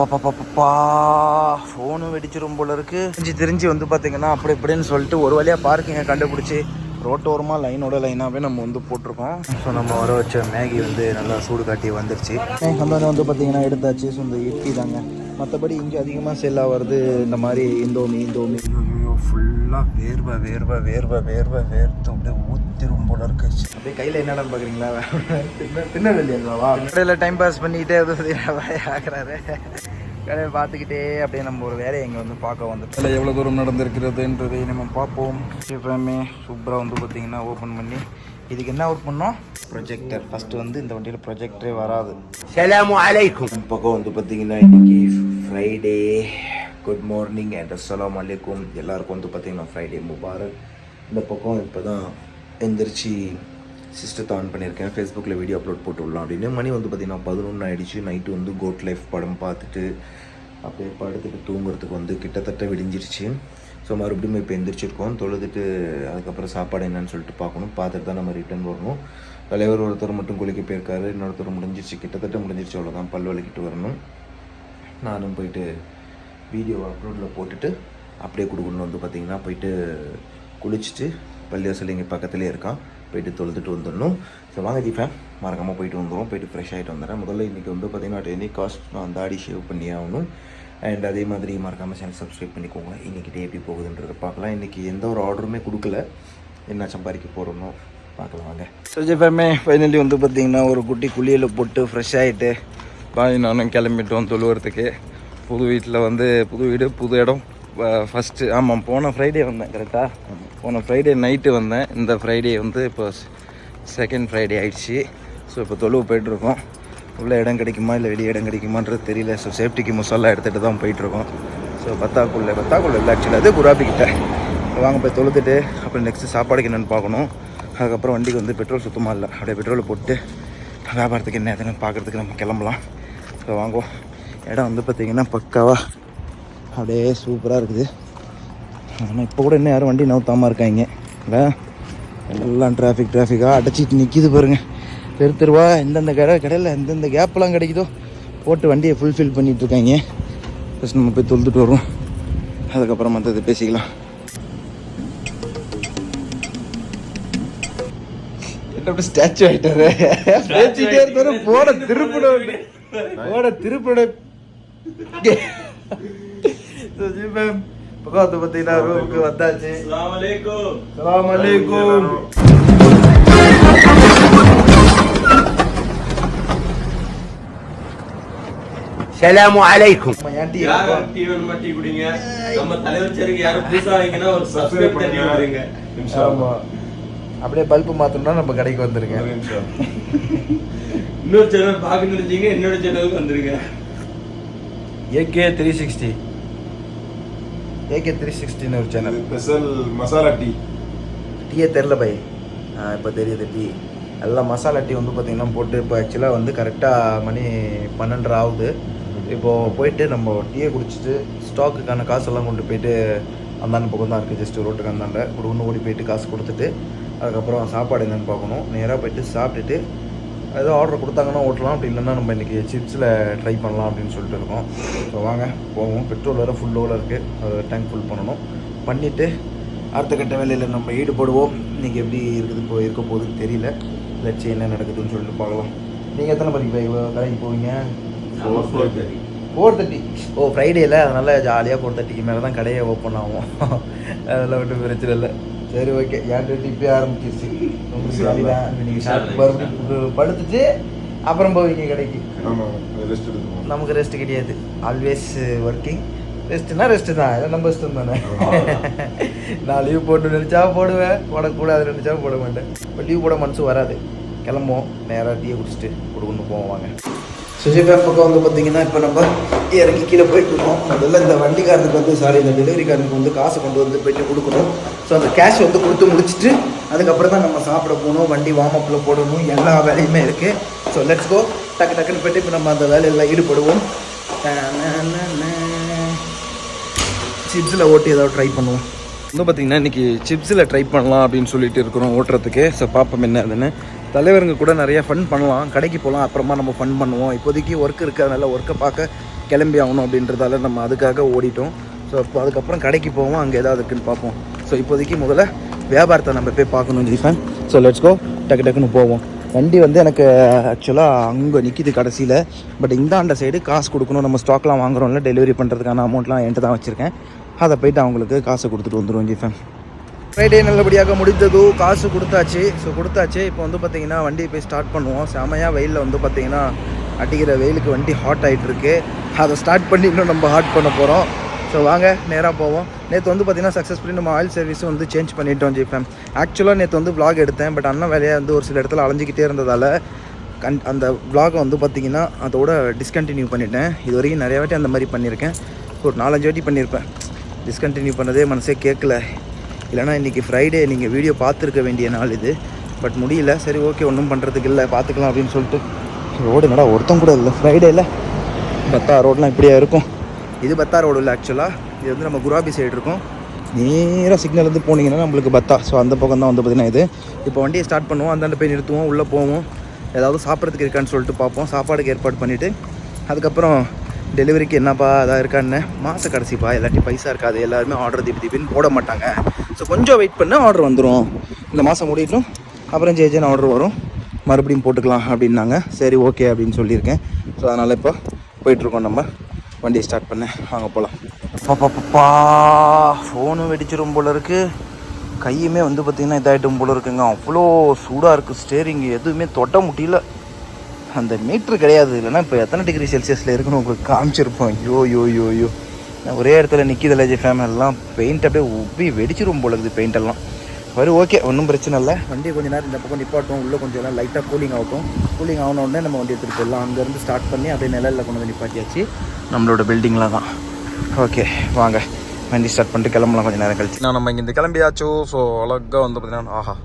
பாப்பா ஃபோனு வெடிச்சிரும் போல இருக்கு. தெரிஞ்சு தெரிஞ்சு வந்து பார்த்தீங்கன்னா அப்படி இப்படின்னு சொல்லிட்டு ஒரு வழியாக பார்க்கிங்கை கண்டுபிடிச்சி ரோட்டோரமாக லைனோட லைனாகவே நம்ம வந்து போட்டிருக்கோம். ஸோ நம்ம வர வச்ச மேகி வந்து நல்லா சூடு காட்டி வந்துருச்சு. நம்ம வந்து பார்த்தீங்கன்னா எடுத்தாச்சு. ஸோ இந்த இட்லி தாங்க. மற்றபடி இங்கே அதிகமாக செல் ஆகிறது இந்த மாதிரி இந்தோமி இந்தோமி. ஐயோ ஃபுல்லாக வேர்வை வேர்வை வேர்வை வேர்வை வேர்த்து அப்படியே ஊத்திரும் போல இருக்கு. அப்படியே கையில் என்னடான்னு பார்க்குறீங்களா திருநெல்வேலியாங்களா கடையில் டைம் பாஸ் பண்ணிக்கிட்டே அது ஆகிறாரு கடை பார்த்துக்கிட்டே அப்படியே நம்ம ஒரு வேலையை இங்கே வந்து பார்க்க வந்து இல்லை எவ்வளோ தூரம் நடந்திருக்கிறதுன்றதை நம்ம பார்ப்போம். எப்பவுமே சூப்பராக வந்து பார்த்திங்கன்னா ஓப்பன் பண்ணி இதுக்கு என்ன ஒர்க் பண்ணோம்? ப்ரொஜெக்டர் ஃபஸ்ட்டு வந்து இந்த வண்டியில் ப்ரொஜெக்டரே வராது. சலாம் அலைக்கும் பக்கம் வந்து பார்த்திங்கன்னா இன்னைக்கு ஃப்ரைடே குட் மார்னிங் அண்ட் அஸ்லாம் அலைக்கும் எல்லாருக்கும் வந்து பார்த்திங்கன்னா ஃப்ரைடே முபாரக். இந்த பக்கம் இப்போ தான் எந்திரிச்சு சிஸ்டத்தை ஆன் பண்ணியிருக்கேன். ஃபேஸ்புக்கில் வீடியோ அப்லோட் போட்டு விடலாம் அப்படின்னு. மணி வந்து பார்த்தீங்கன்னா பதினொன்று ஆகிடுச்சு நைட்டு வந்து கோட் லைஃப் படம் பார்த்துட்டு அப்படியே படுத்துட்டு தூங்குறதுக்கு வந்து கிட்டத்தட்ட விடிஞ்சிருச்சு. ஸோ மறுபடியும் இப்போ எந்திரிச்சிருக்கோம். தொழுதுட்டு அதுக்கப்புறம் சாப்பாடு என்னன்னு சொல்லிட்டு பார்க்கணும். பார்த்துட்டு தான் நம்ம ரிட்டர்ன் வரணும். தலைவர் ஒருத்தர் மட்டும் குளிக்க போயிருக்காரு. இன்னொருத்தர் முடிஞ்சிருச்சு. கிட்டத்தட்ட முடிஞ்சிருச்சு. அவ்வளோதான் பல் வலிக்கிட்டு வரணும். நானும் போயிட்டு வீடியோ அப்லோடில் போட்டுட்டு அப்படியே கொடுக்கணும் வந்து பார்த்திங்கன்னா போயிட்டு குளிச்சுட்டு பள்ளிவாசல் இங்கே பக்கத்துலேயே இருக்கான். போயிட்டு தொழுதுட்டு வந்துடணும். ஸோ வாங்க ஜிஃபேன் மறக்காமல் போயிட்டு வந்துடும் போயிட்டு ஃப்ரெஷ் ஆகிட்டு வந்துடுறேன். முதல்ல இன்றைக்கி வந்து பார்த்தீங்கன்னா டெய்லி காஸ்ட் நான் தாடி ஷேவ் பண்ணி ஆகணும். அண்ட் அதே மாதிரி மறக்காமல் சேனல் சப்ஸ்கிரைப் பண்ணிக்கோங்க. இன்றைக்கி டே எப்படி போகுதுன்றதை பார்க்கலாம். இன்றைக்கி எந்த ஒரு ஆர்டருமே கொடுக்கல. என்ன சம்பாதிக்க போகிறோமோ பார்க்கலாம் வாங்க. ஸோ ஜிஃபேமே ஃபைனலி வந்து பார்த்தீங்கன்னா ஒரு குட்டி குளியில் போட்டு ஃப்ரெஷ் ஆகிட்டு பாய் நானும் கிளம்பிட்டோம் தொழுவுறதுக்கு. புது வீட்டில் வந்து புது வீடு புது இடம். ஃபஸ்ட்டு ஆமாம் போன ஃப்ரைடே வந்தேன் கரெக்டாக போன ஃப்ரைடே நைட்டு வந்தேன். இந்த ஃப்ரைடே வந்து இப்போ செகண்ட் ஃப்ரைடே ஆயிடுச்சு. ஸோ இப்போ தொழுவு போயிட்டுருக்கோம். உள்ள இடம் கிடைக்குமா இல்லை வெளியே இடம் கிடைக்குமான்றது தெரியல. ஸோ சேஃப்டிக்கு முசல்லா எடுத்துகிட்டு தான் போயிட்டுருக்கோம். ஸோ பத்தாக்குள்ளே பத்தாக்குள்ளே இல்லை ஆக்சுவலி அது குராபிக்கிட்ட வாங்க போய் தொழுதுட்டு அப்புறம் நெக்ஸ்ட்டு சாப்பாடுக்கு என்னென்னு பார்க்கணும். அதுக்கப்புறம் வண்டிக்கு வந்து பெட்ரோல் சுத்தமாக இல்லை. அப்படியே பெட்ரோல் போட்டு வியாபாரத்துக்கு என்ன எதுன்னு பார்க்குறதுக்கு நம்ம கிளம்பலாம். ஸோ வாங்குவோம் இடம் வந்து பார்த்திங்கன்னா பக்காவாக அப்படியே சூப்பராக இருக்குது. ஆனால் இப்போ கூட இன்னும் யாரும் வண்டி நவுத்தாமல் இருக்காங்க. இல்லை? எல்லாம் டிராஃபிக் டிராஃபிக்காக அடைச்சிட்டு நிற்கிது பாருங்கள் தெரு தெருவா எந்தெந்த கடை கடையில் எந்தெந்த கேப்லாம் கிடைக்குதோ போட்டு வண்டியை ஃபுல்ஃபில் பண்ணிட்டு இருக்காங்க. ஃபஸ்ட் நம்ம போய் தொழுதுட்டு வருவோம். அதுக்கப்புறம் மற்றது பேசிக்கலாம். என்ன ஸ்டாச்சு ஆயிட்டாரு? பேசிட்டே இருந்தாரு போட திருப்பிட போட திருப்பிட வந்தாச்சு சலாம் அலைக்கும் சலாம் அலைக்கும் யாரும் டீ குடிங்க நம்ம புதுசா வாங்கினா ஒரு சப்ஸ்கிரைப் பண்ணி அப்படியே பல்ப் மாத்தணும்னா நம்ம கடைக்கு வந்துருங்க இன்னொரு சேனல் பார்க்கணுன்னு என்னோட சேனலுக்கு வந்துருங்க AK three sixty AK three சிக்ஸ்டின்னு ஒரு சேனல் ஸ்பெஷல் மசாலா டீ டீயே தெரில பை. இப்போ தெரியுது டீ எல்லாம் மசாலா டீ வந்து பார்த்திங்கன்னா போட்டு இப்போ ஆக்சுவலாக வந்து கரெக்டாக மணி பன்னெண்டரை ஆகுது. இப்போது போயிட்டு நம்ம டீயை குடிச்சிட்டு ஸ்டாக்குக்கான காசெல்லாம் கொண்டு போயிட்டு அந்தாண்ட பக்கம் தான் இருக்குது ஜஸ்ட் ரோட்டுக்கு அந்தாண்ட. கூட ஒன்று ஓடி போயிட்டு காசு கொடுத்துட்டு அதுக்கப்புறம் சாப்பாடு என்னென்னு பார்க்கணும். நேராக போயிட்டு சாப்பிட்டுட்டு ஏதோ ஆர்டர் கொடுத்தாங்கன்னா ஓட்டலாம். அப்படி இல்லைன்னா நம்ம இன்றைக்கி சிப்ஸில் ட்ரை பண்ணலாம் அப்படின்னு சொல்லிட்டு இருக்கோம். ஸோ வாங்க போவோம். பெட்ரோல் வேறு ஃபுல் லோவில் இருக்குது அது டேங்க் ஃபுல் பண்ணணும். பண்ணிவிட்டு அடுத்த கட்ட வேலையில் நம்ம ஈடுபடுவோம். இன்றைக்கி எப்படி இருக்குது இப்போ இருக்க போகுதுன்னு தெரியல. லட்சி என்ன நடக்குதுன்னு சொல்லிட்டு பார்க்கலாம். நீங்கள் எத்தனை மணிக்கு கடைக்கு போவீங்க? ஃபோர் தேர்ட்டி ஓ ஃப்ரைடேல அதனால் ஜாலியாக ஃபோர் தேர்ட்டிக்கு மேலே தான் கடையை ஓப்பன் ஆகும். அதெல்லாம் விட்டு பிரச்சனை இல்லை. சரி ஓகே டியூட்டி இப்போயே ஆரம்பிச்சிருச்சு? படுத்துட்டு அப்புறம் போவீங்க கடைக்கு. ரெஸ்ட் நமக்கு ரெஸ்ட் கிடையாது. ஆல்வேஸ் ஒர்க்கிங் ரெஸ்ட்னா ரெஸ்ட்டு தான். இதை நம்ம இஷ்டம் தானே. நான் லீவ் போட்டு நினச்சா போடுவேன். போடக்கூடாது நினச்சா போட மாட்டேன். இப்போ லீவ் போட மனசு வராது. கிளம்புவோம். நேராக டீயை குடிச்சிட்டு கொடுக்கணும் போவோம் வாங்க. சுஜிபா பக்கம் வந்து பார்த்தீங்கன்னா இப்போ நம்ம இறங்கி கீழே போயிட்டு இருக்கோம். முதல்ல இந்த வண்டிக்காரனுக்கு வந்து சாரி இந்த டெலிவரிக்காரனுக்கு வந்து காசு கொண்டு வந்து போயிட்டு கொடுக்கணும். ஸோ அந்த கேஷ் வந்து கொடுத்து முடிச்சுட்டு அதுக்கப்புறம் தான் நம்ம சாப்பிட போகணும் வண்டி வார்ம் அப்பில் போடணும் எல்லா வேலையுமே இருக்குது ஸோ லெட்ஸ் கோ டக்கு டக்குன்னு போயிட்டு இப்போ நம்ம அந்த வேலையில் ஈடுபடுவோம். சிப்ஸில் ஓட்டி ஏதாவது ட்ரை பண்ணுவோம். இன்னும் பார்த்தீங்கன்னா இன்றைக்கி சிப்ஸில் ட்ரை பண்ணலாம் அப்படின்னு சொல்லிட்டு இருக்கிறோம் ஓட்டுறதுக்கு. ஸோ பார்ப்போம் என்ன அதுன்னு. தலைவருங்க கூட நிறைய ஃபன் பண்ணலாம். கடைக்கு போகலாம் அப்புறமா நம்ம ஃபன் பண்ணுவோம். இப்போதைக்கு ஒர்க் இருக்கிறதுனால ஒர்க்கை பார்க்க கிளம்பி ஆகணும் அப்படின்றதால நம்ம அதுக்காக ஓடிட்டோம். ஸோ அதுக்கப்புறம் கடைக்கு போவோம் அங்கே ஏதாவது இருக்குன்னு பார்ப்போம். ஸோ இப்போதைக்கு முதல்ல வியாபாரத்தை நம்ம போய் பார்க்கணும் ஜீஃபன் ஸோ லெட்ஸ் கோ டக்கு டக்குன்னு போவோம். வண்டி வந்து எனக்கு ஆக்சுவலாக அங்கே நிற்கிது கடைசியில். பட் இந்தாண்ட சைடு காசு கொடுக்கணும். நம்ம ஸ்டாக்லாம் வாங்குறோம்ல டெலிவரி பண்ணுறதுக்கான அமௌண்ட்லாம் என்கிட்ட தான் வச்சுருக்கேன். அதை போயிட்டு அவங்களுக்கு காசு கொடுத்துட்டு வந்துடுவோம் ஜீஃபன் ஃப்ரைடே நல்லபடியாக முடிந்தது. காசு கொடுத்தாச்சு. ஸோ கொடுத்தாச்சு. இப்போ வந்து பார்த்திங்கன்னா வண்டியை போய் ஸ்டார்ட் பண்ணுவோம். செமையாக வெயிலில் வந்து பார்த்திங்கன்னா அடிக்கிற வெயிலுக்கு வண்டி ஹாட் ஆகிட்டுருக்கு அதை ஸ்டார்ட் பண்ணி இன்னும் நம்ம ஹாட் பண்ண போகிறோம் ஸோ வாங்க நேராக போவோம். நேற்று வந்து பார்த்தீங்கன்னா சக்ஸஸ்ஃபுல்லி நம்ம ஆயில் சர்வீஸும் வந்து சேஞ்ச் பண்ணிட்டோம் ஜிப்பேன் ஆக்சுவலாக நேற்று வந்து விளாக் எடுத்தேன் பட் அண்ணன் வேலையாக வந்து ஒரு சில இடத்துல அலைஞ்சிக்கிட்டே இருந்ததால் கன் அந்த விளாகை வந்து பார்த்தீங்கன்னா அதோட டிஸ்கண்டினியூ பண்ணிட்டேன். இது வரைக்கும் நிறையா வாட்டி அந்த மாதிரி பண்ணியிருக்கேன் ஒரு நாலஞ்சு வாட்டி பண்ணியிருப்பேன் டிஸ்கண்டினியூ பண்ணதே மனசே கேட்கல இல்லைனா இன்றைக்கி ஃப்ரைடே நீங்கள் வீடியோ பார்த்துருக்க வேண்டிய நாள் இது. பட் முடியல. சரி ஓகே ஒன்றும் பண்ணுறதுக்கு இல்லை. பார்த்துக்கலாம் அப்படின்னு சொல்லிட்டு. ரோடு என்னடா ஒருத்தம் கூட இல்லை. ஃப்ரைடேயில் பத்தா ரோடெலாம் இப்படியா இருக்கும்? இது பத்தா ரோடு இல்லை ஆக்சுவலாக இது வந்து நம்ம குராபி சைடு இருக்கும். நேராக சிக்னல் வந்து போனீங்கன்னா நம்மளுக்கு பத்தா. ஸோ அந்த பக்கம் தான் வந்து பார்த்தீங்கன்னா இது. இப்போ வண்டியை ஸ்டார்ட் பண்ணுவோம். அந்தாண்ட போய் நிறுத்துவோம். உள்ளே போவோம். ஏதாவது சாப்பிட்றதுக்கு இருக்கான்னு சொல்லிட்டு பார்ப்போம். சாப்பாடுக்கு ஏற்பாடு பண்ணிவிட்டு அதுக்கப்புறம் டெலிவரிக்கு என்னப்பா அதாக இருக்கான்னு. மாத கடைசிப்பா. எல்லாத்தையும் பைசா இருக்காது. எல்லாருமே ஆர்டர் திப்பி திப்பின்னு போட மாட்டாங்க. ஸோ கொஞ்சம் வெயிட் பண்ண ஆர்டர் வந்துடும் இந்த மாதம் முடியட்டும். அப்புறம் ஜேஜன் ஆர்டர் வரும். மறுபடியும் போட்டுக்கலாம் அப்படின்னாங்க. சரி ஓகே அப்படின்னு சொல்லியிருக்கேன். ஸோ அதனால் இப்போ போயிட்டுருக்கோம் நம்ம. வண்டியை ஸ்டார்ட் பண்ணேன் வாங்க போகலாம் பாப்பா ஃபோனும் வெடிச்சிடும் போல இருக்குது கையுமே வந்து பார்த்திங்கன்னா இதாகிட்டும் போல இருக்குங்க. அவ்வளோ சூடாக இருக்குது ஸ்டேரிங் எதுவுமே தொட்ட முடியல அந்த மீட்ரு கிடையாது. இல்லைன்னா இப்போ எத்தனை டிகிரி செல்சியஸில் இருக்குன்னு உங்களுக்கு காமிச்சிருப்போம். ஐயோ யோ யோ யோ நான் ஒரே இடத்துல நிற்கிதில்ல ஜி ஃபேமிலெலாம் பெயிண்ட் அப்படியே உப்பி வெடிச்சிரும் போல இருக்குது பெயிண்டெல்லாம் சரி ஓகே ஒன்றும் பிரச்சனை இல்லை. வண்டியை கொஞ்ச நேரம் இந்த பக்கம் நிப்பாட்டும். உள்ளே கொஞ்சம் எல்லாம் லைட்டாக கூலிங் ஆகட்டும். கூலிங் ஆன உடனே நம்ம வண்டி எடுத்துகிட்டு போயிடலாம். அங்கேருந்து ஸ்டார்ட் பண்ணி அப்படியே நிழலில் கொண்டு வந்து நிப்பாட்டியாச்சு. நம்மளோட பில்டிங்கில் தான். ஓகே வாங்க. வண்டி ஸ்டார்ட் பண்ணிட்டு கிளம்பலாம். கொஞ்சம் நேரம் கழிச்சு. நான் நம்ம இங்கே கிளம்பியாச்சோ. ஸோ அழகாக வந்து பார்த்தீங்கன்னா ஆஹா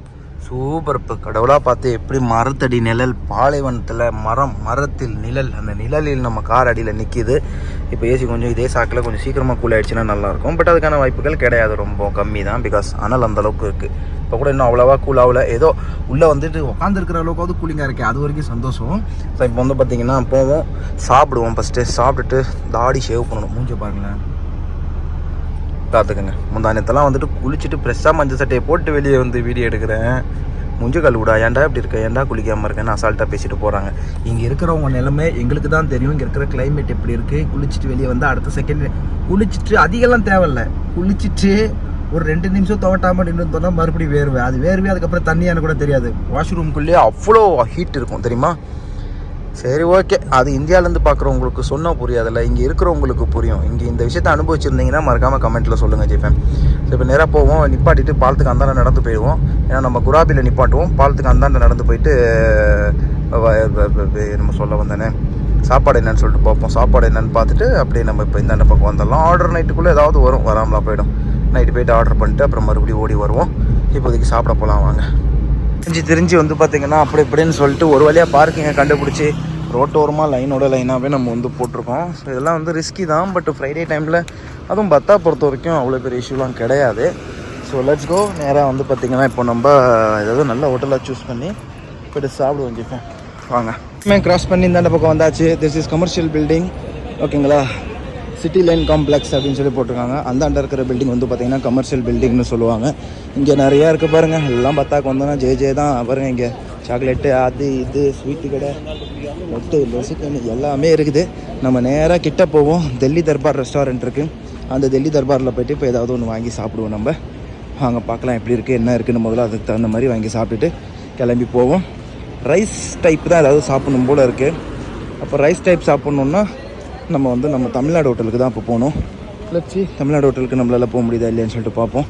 சூப்பர் இப்போ கடவுளாக பார்த்து எப்படி மரத்தடி நிழல் பாலைவனத்தில் மரம் மரத்தில் நிழல். அந்த நிழலில் நம்ம கார் அடியில் நிற்கிது இப்போ ஏசி கொஞ்சம் இதே சாக்கில் கொஞ்சம் சீக்கிரமாக கூல் ஆயிடுச்சுன்னா நல்லாயிருக்கும். பட் அதுக்கான வாய்ப்புகள் கிடையாது. ரொம்ப கம்மி தான். பிகாஸ் அனல் அந்தளவுக்கு இருக்குது இப்போ கூட இன்னும் அவ்வளோவா கூல் ஆகல. ஏதோ உள்ளே வந்துட்டு உட்காந்துருக்கிற அளவுக்காவது கூலிங்காக இருக்குது அது வரைக்கும் சந்தோஷம். ஸோ இப்போ வந்து பார்த்திங்கன்னா போவோம். சாப்பிடுவோம் ஃபஸ்ட்டு சாப்பிட்டுட்டு தாடி ஷேவ் பண்ணணும். மூஞ்ச பாருங்களேன். பார்த்துக்கோங்க. முந்தானத்தெல்லாம் வந்துட்டு குளிச்சுட்டு ஃப்ரெஷ்ஷாக மஞ்சள் சட்டையை போட்டு வெளியே வந்து வீடியோ எடுக்கிறேன். முஞ்சு கழுவிடா ஏன்டா இப்படி இருக்க? ஏன்டா குளிக்காமல் இருக்கேன்னு அசால்ட்டாக பேசிட்டு போகிறாங்க இங்கே இருக்கிறவங்க நிலைமை எங்களுக்கு தான் தெரியும். இங்கே இருக்கிற கிளைமேட் எப்படி இருக்குது குளிச்சுட்டு வெளியே வந்து அடுத்த செகண்ட் குளிச்சுட்டு அதிகம்லாம் தேவையில்ல. குளிச்சுட்டு ஒரு ரெண்டு நிமிஷம் துவட்டாமல் நின்று இருந்தோம்னா மறுபடியும் வேர்வை. அது வேர்வை அதுக்கப்புறம் தண்ணியானு கூட தெரியாது. வாஷ்ரூம்குள்ளேயே அவ்வளோ ஹீட் இருக்கும் தெரியுமா? சரி ஓகே. அது இந்தியாவிலேருந்து பார்க்குறவங்களுக்கு சொன்னால் புரியாதுல்ல. இங்கே இருக்கிறவங்களுக்கு புரியும். இங்கே இந்த விஷயத்தை அனுபவிச்சிருந்தீங்கன்னா மறக்காமல் கமெண்ட்டில் சொல்லுங்கள் ஜெய்ஃபேன் ஸோ இப்போ நேராக போவோம். நிப்பாட்டிட்டு பாலத்துக்கு அந்தாண்ட நடந்து போயிடுவோம். ஏன்னா நம்ம குராபியில் நிப்பாட்டுவோம். பாலத்துக்கு அந்தாண்ட நடந்து போயிட்டு நம்ம சொல்ல வந்தேனே. சாப்பாடு என்னன்னு சொல்லிட்டு பார்ப்போம். சாப்பாடு என்னன்னு பார்த்துட்டு அப்படியே நம்ம இப்போ இந்தாண்ட பக்கம் வந்துடலாம். ஆர்டர் நைட்டுக்குள்ளே ஏதாவது வரும். வராமலாம் போயிடும். நைட்டு போயிட்டு ஆர்டர் பண்ணிட்டு அப்புறம் மறுபடியும் ஓடி வருவோம். இப்போதைக்கு சாப்பிட போகலாம் வாங்க. தெரிஞ்சு தெரிஞ்சு வந்து பார்த்திங்கன்னா அப்படி இப்படின்னு சொல்லிட்டு ஒரு வழியாக பார்க்கிங்கை கண்டுபிடிச்சி ரோட்டோரமாக லைனோட லைனாகவே நம்ம வந்து போட்டிருக்கோம். ஸோ இதெல்லாம் வந்து ரிஸ்கி தான். பட் ஃப்ரைடே டைமில் அதுவும் பத்தா பொறுத்த வரைக்கும் அவ்வளோ பெரிய இஷ்யூலாம் கிடையாது. ஸோ லெட்ஸ் கோ நேராக வந்து பார்த்திங்கன்னா இப்போ நம்ம ஏதாவது நல்ல ஹோட்டலாக சூஸ் பண்ணி போய்ட்டு சாப்பிடுவோம் ஜிஃபேன் வாங்க. மேம் கிராஸ் பண்ணி இந்தாண்ட பக்கம் வந்தாச்சு. திஸ் இஸ் கமர்ஷியல் பில்டிங் ஓகேங்களா சிட்டி லைன் காம்ப்ளெக்ஸ் அப்படின்னு சொல்லி போட்டிருக்காங்க. அந்தாண்ட இருக்கிற பில்டிங் வந்து பார்த்தீங்கன்னா கமர்ஷியல் பில்டிங்னு சொல்லுவாங்க. இங்கே நிறையா இருக்குது பாருங்கள் எல்லாம் பத்தாக்கு வந்தோன்னா ஜே ஜே தான். பாருங்கள் இங்கே சாக்லேட்டு அது இது ஸ்வீட்டு கடை மொட்டு லொசுக்கன்னு எல்லாமே இருக்குது. நம்ம நேராக கிட்டே போவோம். டெல்லி தர்பார் ரெஸ்டாரண்ட் இருக்குது அந்த டெல்லி தர்பாரில் போயிட்டு இப்போ ஏதாவது ஒன்று வாங்கி சாப்பிடுவோம் நம்ம. வாங்க பார்க்கலாம் எப்படி இருக்குது என்ன இருக்குன்னு முதல்ல அதுக்கு தகுந்த மாதிரி வாங்கி சாப்பிட்டுட்டு கிளம்பி போவோம். ரைஸ் டைப் தான் ஏதாவது சாப்பிடணும் போல் இருக்குது அப்போ ரைஸ் டைப் சாப்பிட்ணுன்னா நம்ம வந்து நம்ம தமிழ்நாடு ஹோட்டலுக்கு தான் இப்போ போகணும். லட்சி தமிழ்நாடு ஹோட்டலுக்கு நம்மளால போக முடியுதா இல்லையான்னு சொல்லிட்டு பார்ப்போம்.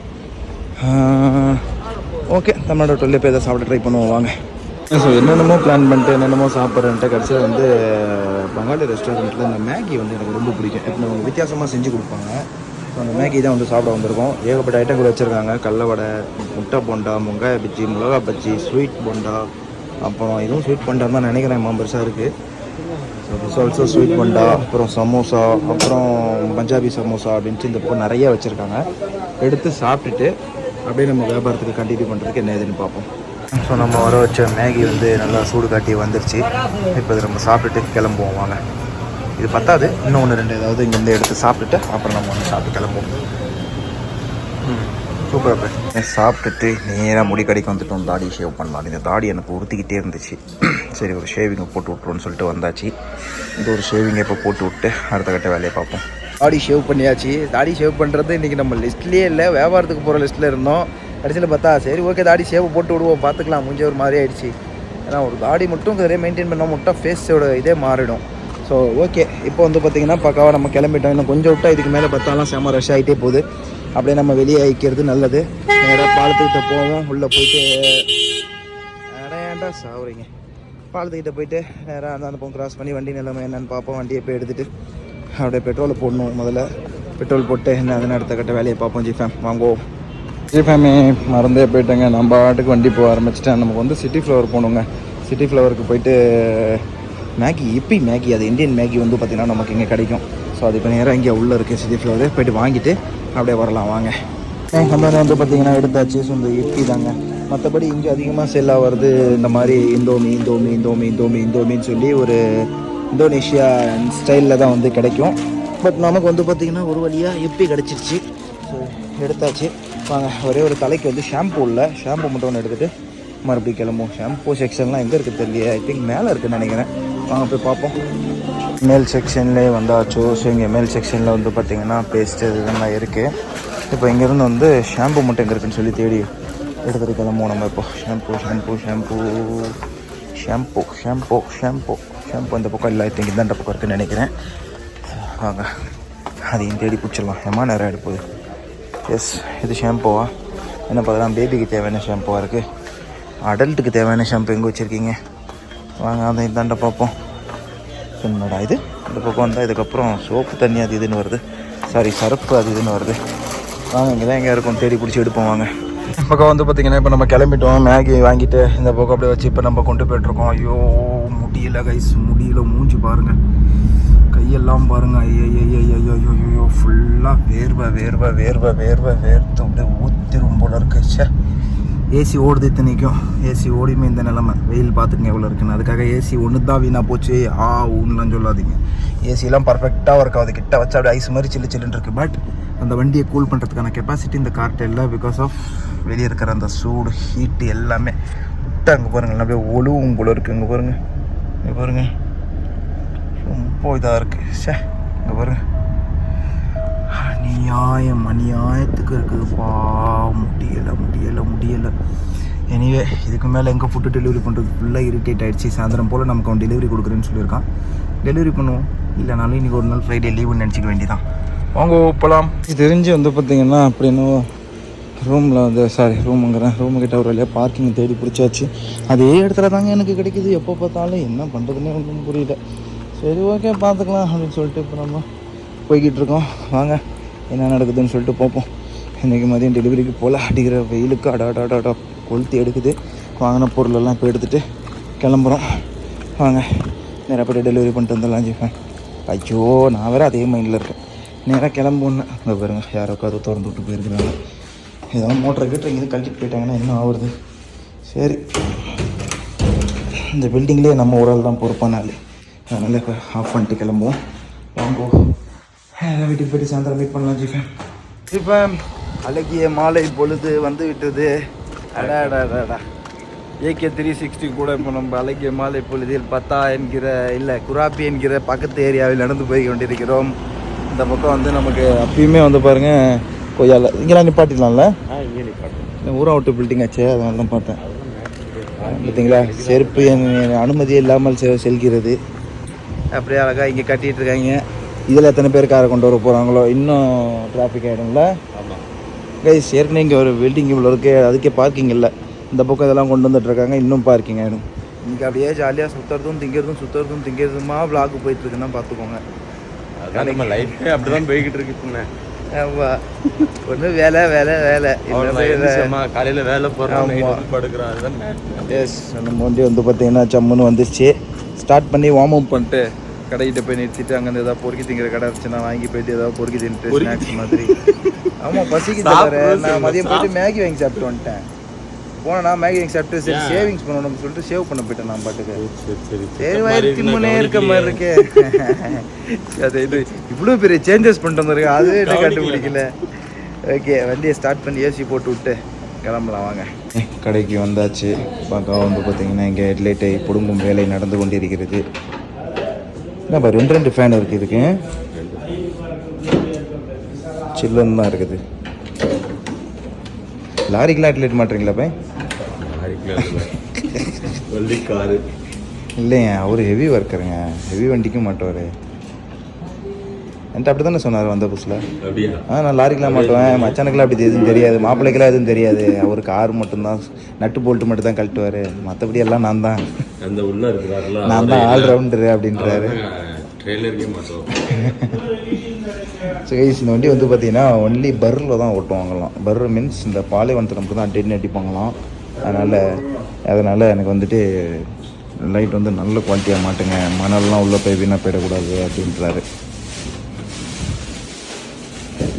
ஓகே தமிழ்நாடு ஹோட்டலில் போய் எதாவது சாப்பிட ட்ரை பண்ணுவோம் வாங்க. ஸோ என்னென்னமோ பிளான் பண்ணிட்டு என்னென்னமோ சாப்பிட்றேன்ட்டு கடைசியில் வந்து பங்காளி ரெஸ்டாரண்ட்டில் இந்த மேகி வந்து எனக்கு ரொம்ப பிடிக்கும். இப்போ அவங்க வித்தியாசமாக செஞ்சு கொடுப்பாங்க. ஸோ அந்த மேகி தான் வந்து சாப்பிட வந்திருக்கோம். ஏகப்பட்ட ஐட்டங்கள் வச்சுருக்காங்க. கடல வடை முட்டை போண்டா வெங்காய பஜ்ஜி மிளகா பஜ்ஜி ஸ்வீட் போண்டா அப்புறம் இதுவும் ஸ்வீட் போண்டா தான் நினைக்கிறேன் அம்மா பெருசாக இருக்குது ஸோ ஆல்சோ ஸ்வீட் பண்டா அப்புறம் சமோசா அப்புறம் பஞ்சாபி சமோசா அப்படின்ட்டு இந்த பக்கம் நிறைய வச்சுருக்காங்க. எடுத்து சாப்பிட்டுட்டு அப்படியே நம்ம வியாபாரத்துக்கு கண்டினியூ பண்ணுறதுக்கு என்ன ஏதுன்னு பார்ப்போம். ஸோ நம்ம வர வச்ச மேகி வந்து நல்லா சூடு காட்டி வந்துருச்சு. இப்போ இதை நம்ம சாப்பிட்டுட்டு கிளம்புவோம் வாங்க. இது பத்தாது இன்னும் ஒன்று ரெண்டு ஏதாவது இங்கேருந்து எடுத்து சாப்பிட்டுட்டு அப்புறம் நம்ம ஒன்று சாப்பிட்டு கிளம்புவோம். சூப்பர் சாப்பிட்டுட்டு நேராக முடி கடைக்கு வந்துட்டோம். தாடி ஷேவ் பண்ணலாம் இந்த தாடி எனக்கு உறுத்திக்கிட்டே இருந்துச்சு. சரி ஒரு ஷேவிங்கை போட்டு விட்ருவோன்னு சொல்லிட்டு வந்தாச்சு. இந்த ஒரு ஷேவிங்கை இப்போ போட்டு விட்டு அடுத்த கட்ட வேலையை பார்ப்போம். தாடி ஷேவ் பண்ணியாச்சு. தாடி ஷேவ் பண்ணுறது இன்றைக்கி நம்ம லிஸ்ட்லேயே இல்லை. வியாபாரத்துக்கு போகிற லிஸ்ட்டில் இருந்தோம். கடைசியில் பார்த்தா சரி ஓகே தாடி ஷேவ் போட்டு விடுவோம். பார்த்துக்கலாம். முடிஞ்ச ஒரு மாதிரி ஆயிடுச்சு. ஏன்னா ஒரு தாடி மட்டும் சரியாக மெயின்டைன் பண்ணால் மட்டும் ஃபேஸோட இதே மாறிடும். ஸோ ஓகே இப்போ வந்து பார்த்திங்கன்னா பக்காவாக நம்ம கிளம்பிட்டோம். இன்னும் கொஞ்சம் விட்டா இதுக்கு மேலே பார்த்தாலும் செம ரஷ் ஆகிட்டே போகுது. அப்படியே நம்ம வெளியே ஆயிக்கிறது நல்லது. நேராக பாலத்துக்கிட்ட போவோம். உள்ளே போயிட்டு அடையாண்டா சாவுறீங்க? பாலத்துக்கிட்ட போயிட்டு நேராக அந்த அந்த பக்கம் கிராஸ் பண்ணி வண்டி நிலைமை என்னென்னு பார்ப்போம். வண்டியை போய் எடுத்துகிட்டு அப்படியே பெட்ரோலை போடணும் முதல்ல. பெட்ரோல் போட்டு என்ன அதுன்னு அடுத்த கட்ட வேலையை பார்ப்போம் ஜிஃபேம் வாங்குவோம் ஜிஃபேமே மறந்தே போயிட்டேங்க. நம்ம பாட்டுக்கு வண்டி போக ஆரம்பிச்சிட்டேன். நமக்கு வந்து சிட்டி ஃப்ளவர் போகணுங்க. சிட்டி ஃப்ளவருக்கு போயிட்டு மேகி இப்பி மேகி அது இந்தியன் மேகி வந்து பார்த்திங்கன்னா நமக்கு இங்கே கிடைக்கும். ஸோ அது இப்போ நேராக இங்கே உள்ளே இருக்குது சிட்டி ஃப்ளவர் போய்ட்டு வாங்கிட்டு அப்படியே வரலாம். வாங்க. கம்பெனி வந்து பார்த்திங்கன்னா எடுத்தாச்சு. ஸோ இந்த இப்பி தாங்க. மற்றபடி இங்கே அதிகமாக செல் ஆகிறது இந்த மாதிரி இந்தோமி இந்தோமி இந்தோமி இந்தோமி இந்தோமின்னு சொல்லி ஒரு இந்தோனேஷியா ஸ்டைலில் தான் வந்து கிடைக்கும். பட் நமக்கு வந்து பார்த்திங்கன்னா ஒரு வழியாக இப்பி கிடச்சிருச்சு. ஸோ எடுத்தாச்சு. வாங்க. ஒரே ஒரு தலைக்கு வந்து ஷாம்பு இல்லை. ஷாம்பு மட்டும் ஒன்று எடுத்துகிட்டு மறுபடியும் கிளம்புவோம். ஷாம்பு செக்ஷன்லாம் எங்கே இருக்குது தெரியல ஐ திங்க் மேலே இருக்குதுன்னு நினைக்கிறேன். வாங்க போய் பார்ப்போம். மேல் செக்ஷன்லேயே வந்தாச்சோ. ஸோ இங்கே மேல் செக்ஷனில் வந்து பார்த்திங்கன்னா பேஸ்ட்டு இதெல்லாம் இருக்குது இப்போ இங்கேருந்து வந்து ஷாம்பு மட்டும் எங்கே இருக்குன்னு சொல்லி தேடி எடுத்துகிட்டு கிளம்புவோம் நம்ம இப்போ. Shampoo shampoo shampoo shampoo shampoo shampoo shampoo அந்த பக்கம் இல்லை. ஐ திங்க் இந்தாண்ட பக்கம் இருக்குன்னு நினைக்கிறேன். வாங்க. அதையும் தேடி பிடிச்சிடலாம். ஏமா நேரம் எடுப்போது எஸ் இது ஷாம்புவா என்ன பார்த்தலாம் பேபிக்கு தேவையான ஷாம்புவாக இருக்குது அடல்ட்டுக்கு தேவையான ஷாம்பு எங்கே வச்சுருக்கீங்க? வாங்க அந்த இந்தாண்ட பார்ப்போம். என்னடா இது? இந்த பக்கம் வந்தால் இதுக்கப்புறம் சோப்பு தண்ணி அது இதுன்னு வருது. சாரி சரப்பு அது இதுன்னு வருது. வாங்க இங்கே தான் எங்கே இருக்கும்? தேடி பிடிச்சி எடுப்போம் வாங்க. பக்கம் வந்து பார்த்தீங்கன்னா இப்போ நம்ம கிளம்பிட்டோம். மேகி வாங்கிட்டு இந்த பக்கம் அப்படியே வச்சு இப்போ நம்ம கொண்டு போயிட்டுருக்கோம். ஐயோ முடியல கைஸ் முடியல மூஞ்சி பாருங்கள் கையெல்லாம் பாருங்க. ஐயோ ஃபுல்லாக வேர்வை வேர்வை வேர்வை வேர்வை வேர்த்து அப்படியே ஊத்திரும் போல இருக்கு. ஏசி ஓடுது இத்தனைக்கும். ஏசி ஓடியுமே இந்த நிலமை. வெயில் பார்த்துங்க எவ்வளோ இருக்குன்னு. அதுக்காக ஏசி ஒன்று தான் வீணாக போச்சு. ஆ ஊன்னுலாம் சொல்லாதீங்க. ஏசிலாம் பர்ஃபெக்டாக ஒர்க் ஆகுது. கிட்ட வச்சு அப்படியே ஐஸ் மாதிரி சில்லு சில்லுன்னு இருக்குது பட் அந்த வண்டியை கூல் பண்ணுறதுக்கான கெப்பாசிட்டி இந்த கார்ட்டு இல்லை. பிகாஸ் ஆஃப் வெளியே இருக்கிற அந்த சூடு ஹீட்டு எல்லாமே. விட்டு அங்கே பாருங்கள் அப்படியே ஒழுவும் போல இருக்குது இங்கே பாருங்கள் இங்கே பாருங்கள் ரொம்ப இதாக இருக்குது ஷே இங்கே பாருங்கள் அநியாயம் அநியாயத்துக்கு இருக்குதுப்பா முடியலை முடியலை முடியலை. எனிவே இதுக்கு மேலே எங்கே ஃபுட்டு டெலிவரி பண்ணுறது ஃபுல்லாக இரிட்டேட் ஆகிடுச்சு சாயந்தரம் போல் நமக்கு அவன் டெலிவரி கொடுக்குறேன்னு சொல்லியிருக்கான். டெலிவரி பண்ணுவோம். இல்லைனாலும் இன்றைக்கி ஒரு நாள் ஃப்ரைடே லீவுன்னு நினச்சிக்க வேண்டியதான் வாங்க போகலாம் இது தெரிஞ்சு வந்து பார்த்திங்கன்னா அப்படின்னு ரூமில் வந்து சாரி ரூமுங்கிறேன் ரூமுக்கிட்ட ஒரு வழியாக பார்க்கிங் தேடி பிடிச்சாச்சு. அதே இடத்துல தாங்க எனக்கு கிடைக்குது. எப்போ பார்த்தாலும் என்ன பண்ணுறதுனே ஒன்றும் புரியல. சரி ஓகே பார்த்துக்கலாம் அப்படின்னு சொல்லிட்டு இப்போ நம்ம போய்கிட்டு இருக்கோம். வாங்க. என்ன நடக்குதுன்னு சொல்லிட்டு பார்ப்போம். இன்றைக்கி மதியம் டெலிவரிக்கு போல் அடிக்கிற வெயிலுக்கு அடாடாடாடா கொளுத்தி எடுக்குது. வாங்கின பொருளெல்லாம் இப்போ எடுத்துகிட்டு கிளம்புறோம். வாங்க நேராக போய்ட்டு டெலிவரி பண்ணிட்டு வந்துடலாம் ஜிஃபேன் ஐயோ நான் வேறு அதே மைண்டில் இருக்கேன். நேராக கிளம்புன்னு அங்கே பாருங்க யாரோ கதை திறந்து விட்டு போயிருக்கிறாங்க. ஏதாவது மோட்டரை கிட்ட இங்கே கழட்டிட்டு போயிட்டாங்கன்னா என்ன ஆகுறது சரி. இந்த பில்டிங்லேயே நம்ம ஒரு ஆள் தான் பொறுப்பானாலே அதனால் இப்போ ஆஃப் பண்ணிட்டு கிளம்புவோம். வாங்குவோம் வீட்டுக்கு போயிட்டு சாயந்தரம் மீட் பண்ணலாம் ஜிஃபேன் இப்போ அழகிய மாலை பொழுது வந்து விட்டது. அடா அடா அடா, அடா. ஏகே த்ரீ சிக்ஸ்டி கூட இப்போ நம்ம அழகிய மாலை பொழுதில் பத்தா என்கிற இல்லை குராப்பி என்கிற பக்கத்து ஏரியாவில் நடந்து போய் கொண்டிருக்கிறோம். இந்த பக்கம் வந்து நமக்கு அப்பயுமே வந்து பாருங்க கொய்யால. இங்கெல்லாம் நிப்பாட்டிடலாம்ல? ஊரா விட்டு பில்டிங் ஆச்சே அதனால தான் பார்த்தேன். பார்த்தீங்களா? செருப்பு என் அனுமதி இல்லாமல் செல்கிறது. அப்படியே அழகாக இங்கே கட்டிட்டு இருக்காங்க. இதில் எத்தனை பேர் காரை கொண்டு வர போகிறாங்களோ இன்னும் டிராஃபிக் ஆகிடும்ல கைஸ் ஏற்கனவே இங்கே ஒரு பில்டிங் இவ்வளோ இருக்கு. அதுக்கே பார்க்கிங் இல்லை. இந்த பக்கம் இதெல்லாம் கொண்டு வந்துட்டு இருக்காங்க. இன்னும் பார்க்கிங் ஆகிடும் இங்கே அப்படியே ஜாலியாக சுற்றுறதும் திங்கிறதும் சுற்றுறதும் திங்கிறதுமா விளாக் போயிட்டு இருக்குன்னா பார்த்துக்கோங்க. அதான் நம்ம லைஃபே அப்படிதான் போய்கிட்டு இருக்கு பின்ன. ஆமா. ஒன்று வேலை வேலை வேலை. காலையில வேலை. வந்து படுக்கிறோம். எஸ் நம்ம வண்டி வந்து பார்த்தீங்கன்னா சம்முன்னு வந்துருச்சு. ஸ்டார்ட் பண்ணி வார்ம் அப் பண்ணிட்டு கடைகிட்ட போய் நிறுத்திட்டு அங்கேருந்து ஏதாவது பொறுக்கி திங்கிற கடை இருந்துச்சுன்னா வாங்கி போயிட்டு ஏதாவது பொறுக்கி தின்ட்டு ஸ்நாக்ஸ் மாதிரி. ஆமாம் வேறு நான் மதியம் போயிட்டு சாப்பிடு. மேகி வாங்கி சாப்பிட்டு வந்துட்டேன். போனேன்னா மேகி சாப்பிட்டு சரி? சேவிங்ஸ் பண்ணணும்னு சொல்லிட்டு சேவ் பண்ண போயிட்டேன் நான் பாட்டுக்கு. சரி சரி சரி. வயிறு திம்முனே இருக்க மாதிரி இருக்கே. அது இது இவ்வளோ பெரிய சேஞ்சஸ் பண்ணிட்டு வந்திருக்கேன். அது என்ன கண்டுபிடிக்கல. ஓகே வண்டியை ஸ்டார்ட் பண்ணி ஏசி போட்டு விட்டு கிளம்பலாம் வாங்க. கடைக்கு வந்தாச்சு. பார்க்க வந்து பார்த்தீங்கன்னா இங்கே ஹெட்லைட்டை பிடுங்கும் வேலை நடந்து கொண்டிருக்கிறது. என்னப்பா ரெண்டு ரெண்டு ஃபேன் இருக்குது இதுக்கு. சில்லுன்னு தான் இருக்குது. லாரிக்கெலாம் ஹெட்லைட் மாட்டுறீங்களா பை வள்ளி காரு இல்லைங்க அவர் ஹெவி ஒர்க்கருங்க ஹெவி வண்டிக்கும் மாட்டுவார். என்கிட்ட அப்படி தானே சொன்னார் வந்த புதுசில்? ஆ நான் லாரிக்கெலாம் மாட்டுவேன். மச்சானுக்கெல்லாம் அப்படி எதுவும் தெரியாது. மாப்பிள்ளைக்கெல்லாம் எதுவும் தெரியாது. அவர் கார் மட்டும்தான் நட்டு போல்ட்டு மட்டும் தான் கழட்டுவார். மற்றபடி எல்லாம் நான் தான். நான் தான் ஆல் ரவுண்டரு அப்படின்றாரு. ட்ரெய்லருக்கே மாட்டோம் ஸோ கைஸ் இந்த வண்டி வந்து பார்த்தீங்கன்னா ஒன்லி பர்ரில் தான் ஓட்டுவாங்களாம் பர் மீன்ஸ் இந்த பாலைவனத்தில் மட்டும் தான் டென் அடிப்பாங்களாம். அதனால் அதனால் எனக்கு வந்துட்டு லைட் வந்து நல்ல குவாலிட்டியாக மாட்டுங்க. மணல்லாம் உள்ளே போய் வீணாக போயிடக்கூடாது அப்படின்றாரு.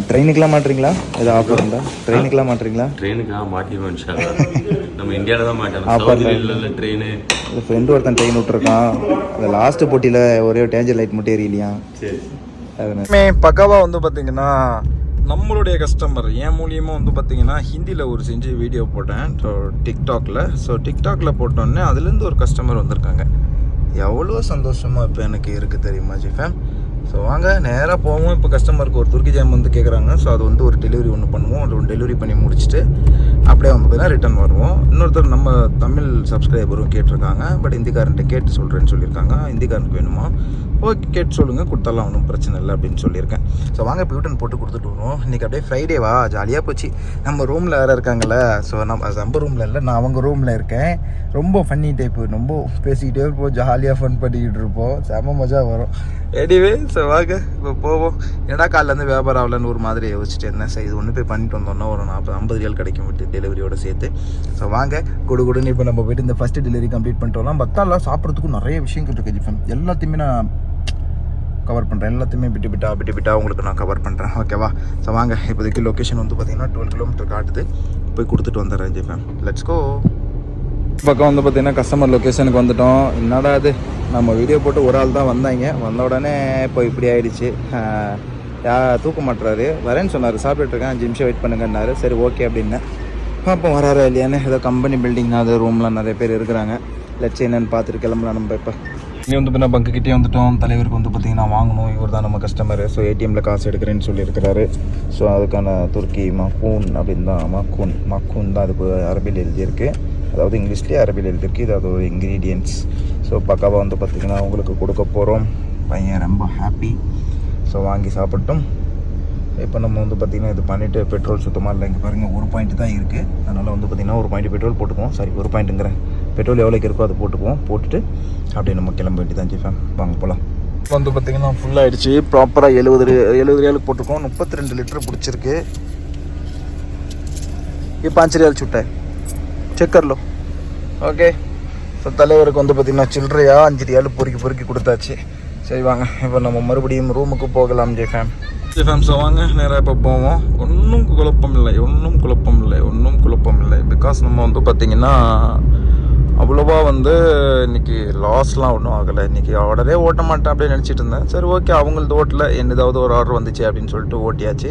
ட்ரெயினுக்கெலாம் மாட்டுறீங்களா? ஏதாவது ஆஃபர் இருந்தா ட்ரெயினுக்கெலாம் மாட்டுறீங்களா? ட்ரெயினுக்காக மாட்டிடுவோம் இன்ஷா அல்லாஹ். நம்ம இந்தியாவில் தான் மாட்டோம் ஆ, சவுதியில் பார்த்து. இல்லை ட்ரெயின். இந்த ஃப்ரெண்டு ஒருத்தன் ட்ரெயின் விட்ருக்கான் அந்த லாஸ்ட்டு போட்டியில் ஒரே டேஞ்சர் லைட் மட்டும் எரியலையா சரி. பக்காவாக வந்து பார்த்தீங்கன்னா நம்மளுடைய கஸ்டமர் என் மூலியமாக வந்து பார்த்தீங்கன்னா ஹிந்தியில் ஒரு செஞ்சு வீடியோ போட்டேன். ஸோ டிக்டாக்ல ஸோ டிக்டாக்ல போட்டோன்னே அதுலேருந்து ஒரு கஸ்டமர் வந்திருக்காங்க. எவ்வளோ சந்தோஷமாக இப்போ எனக்கு இருக்குது தெரியுமா ஜிஃபேம்? ஸோ வாங்க நேராக போவோம். இப்போ கஸ்டமருக்கு ஒரு துருக்கி ஜாம் வந்து கேட்குறாங்க ஸோ அது வந்து ஒரு டெலிவரி ஒன்று பண்ணுவோம். அது ஒன்று டெலிவரி பண்ணி முடிச்சுட்டு அப்படியே வந்து பார்த்தீங்கன்னா ரிட்டர்ன் வருவோம். இன்னொருத்தர் நம்ம தமிழ் சப்ஸ்கிரைபரும் கேட்டிருக்காங்க. பட் ஹிந்திக்காரன்ட்ட கேட்டு சொல்கிறேன்னு சொல்லியிருக்காங்க. ஹிந்திக்காரனுக்கு வேணுமா? ஓகே கேட்டு சொல்லுங்கள் கொடுத்தலாம் ஒன்றும் பிரச்சனை இல்லை அப்படின்னு சொல்லியிருக்கேன். ஸோ வாங்க இப்போ யூட்டன் போட்டு கொடுத்துட்டு வருவோம். இன்றைக்கி அப்படியே ஃப்ரைடேவா ஜாலியாக போச்சு. நம்ம ரூமில் வேறு இருக்காங்கல்ல. ஸோ நம்ம நம்ம ரூமில் இல்லை. நான் அவங்க ரூமில் இருக்கேன். ரொம்ப ஃபன்னி டைப்பு ரொம்ப பேசிக்கிட்டே இருப்போம். ஜாலியாக ஃபன் பண்ணிக்கிட்டு இருப்போம். செம மஜா வரும். எனிவே ஸோ வாங்க இப்போ போவோம். என்னடா காலிலேருந்து வியாபாரம் ஆகலன்னு ஒரு மாதிரி யோசிச்சுட்டு இருந்தேன். சரி இது ஒன்று போய் பண்ணிட்டு வந்தோம்னா ஒரு நாற்பது ஐம்பது ரியல் கிடைக்கும் விட்டு டெலிவரியோட சேர்த்து. ஸோ வாங்க குடு குடுன்னு இப்போ நம்ம போயிட்டு இந்த ஃபஸ்ட்டு டெலிவரி கம்ப்ளீட் பண்ணிட்டு வரலாம். பத்தாலாம் சாப்பிட்றதுக்கும் நிறைய விஷயங்கள் இருக்குது ஜிஃபம் எல்லாத்தையுமே நான் கவர் பண்ணுறேன் எல்லாத்தையுமே பிட்டு பிட்டா பிட்டு பிட்டா உங்களுக்கு நான் கவர் பண்ணுறேன் ஓகேவா ஸோ வாங்க இப்போதைக்கு லொக்கேஷன் வந்து பார்த்தீங்கன்னா டுவெல் கிலோமீட்டர் காட்டுது. போய் கொடுத்துட்டு வந்துடுறேன் ஜிஃபேம் லெட்ஸ் கோ பக்கம் வந்து பார்த்தீங்கன்னா கஸ்டமர் லொக்கேஷனுக்கு வந்துட்டோம். என்னடா அது நம்ம வீடியோ போட்டு ஒரு ஆள் தான் வந்தாங்க. வந்த உடனே இப்போ இப்படி ஆயிடுச்சு. யா தூக்க மாட்டுறாரு? வரேன்னு சொன்னார். சாப்பிட்டுட்டு இருக்கேன். அஞ்சு நிமிஷம் வெயிட் பண்ணுங்கன்னாரு. சரி ஓகே அப்படின்னு. அப்போ வராரா இல்லையான்னு. ஏதோ கம்பெனி பில்டிங் அது ரூம்லாம் நிறைய பேர் இருக்கிறாங்க. லட்சம் என்னன்னு பார்த்துட்டு கிளம்பலாம் நம்ம இப்போ. இங்கே வந்து பார்த்தீங்கன்னா பங்கு கிட்டே வந்துட்டோம். தலைவருக்கு வந்து பார்த்தீங்கன்னா வாங்கணும். இவர் தான் நம்ம கஸ்டமர் ஸோ ஏடிஎம்மில் காசு எடுக்கிறேன்னு சொல்லியிருக்கிறாரு. ஸோ அதுக்கான துருக்கி மக்கூன் அப்படின்னு தான் மக்கூன் மக்கூன் தான் அதுக்கு அரபியில் எழுதியிருக்கு. அதாவது இங்கிலீஷ்லேயே அரபியில் எழுதியிருக்கு. இது அதோட இன்க்ரீடியன்ட்ஸ் ஸோ பக்காவாக வந்து பார்த்திங்கன்னா உங்களுக்கு கொடுக்க போகிறோம் பையன் ரொம்ப ஹாப்பி ஸோ வாங்கி சாப்பிட்டோம். இப்போ நம்ம வந்து பார்த்திங்கன்னா இது பண்ணிவிட்டு பெட்ரோல் சுத்தமாக இல்லை. இங்கே பாருங்கள் ஒரு பாயிண்ட் தான் இருக்குது அதனால் வந்து பார்த்திங்கன்னா ஒரு பாயிண்ட் பெட்ரோல் போட்டுக்குவோம். சாரி ஒரு பாயிண்ட்டுங்கிறேன் பெட்ரோல் எவ்வளோக்கு இருக்கோ அதை போட்டுக்குவோம். போட்டுட்டு அப்படியே நம்ம கிளம்ப வேண்டி தான் ஜிஃபேன் வாங்க போகலாம் வந்து பார்த்திங்கன்னா ஃபுல்லாகிடுச்சு ப்ராப்பராக எழுபது எழுபது ரியாலுக்கு போட்டுருக்கோம் முப்பத்தி ரெண்டு லிட்டர் பிடிச்சிருக்கு. இப்போ அஞ்சு ரியால் சுட்டேன். செக் कर लो ஓகே ஸோ தலைவருக்கு வந்து பார்த்திங்கன்னா சில்லறையா அஞ்சு ரியால் பொறுக்கி பொறுக்கி கொடுத்தாச்சு சரி வாங்க இப்போ நம்ம மறுபடியும் ரூமுக்கு போகலாம் J fame J fame so வாங்க நேராக இப்போ போவோம் ஒன்றும் குழப்பம் இல்லை ஒன்றும் குழப்பம் இல்லை ஒன்றும் குழப்பம் இல்லை பிகாஸ் நம்ம வந்து பார்த்திங்கன்னா அவ்வளோவா வந்து இன்றைக்கி லாஸ்லாம் ஒன்றும் ஆகலை. இன்றைக்கி ஆர்டரே ஓட்ட மாட்டேன் அப்படின்னு நினச்சிட்டு இருந்தேன். சரி ஓகே அவங்களது ஓட்டல என்னதாவது ஒரு ஆர்டர் வந்துச்சு அப்படின்னு சொல்லிட்டு ஓட்டியாச்சு.